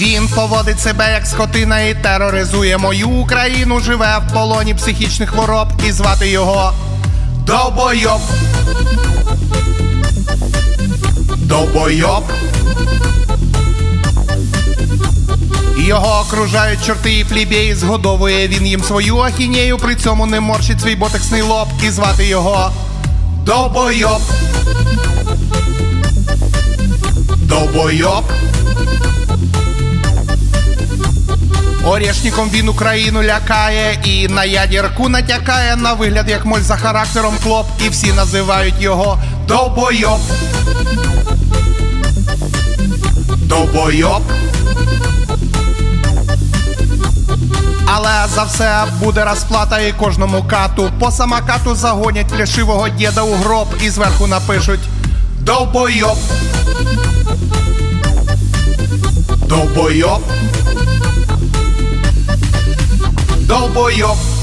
Він поводить себе як скотина і тероризує мою Україну. Живе в полоні психічних хвороб і звати його Довбойоб. Довбойоб. Його окружають чорти і плібєї, згодовує він їм свою ахінею, при цьому не морщить свій ботексний лоб і звати його Довбойоб. Довбойоб. Орєшніком він Україну лякає і на ядірку натякає на вигляд, як моль за характером клоп, і всі називають його Довбойоб. Довбойоб. Але за все буде розплата і кожному кату. По самокату загонять пляшивого діда у гроб і зверху напишуть Довбойоб. Довбойоб. Довбойоб.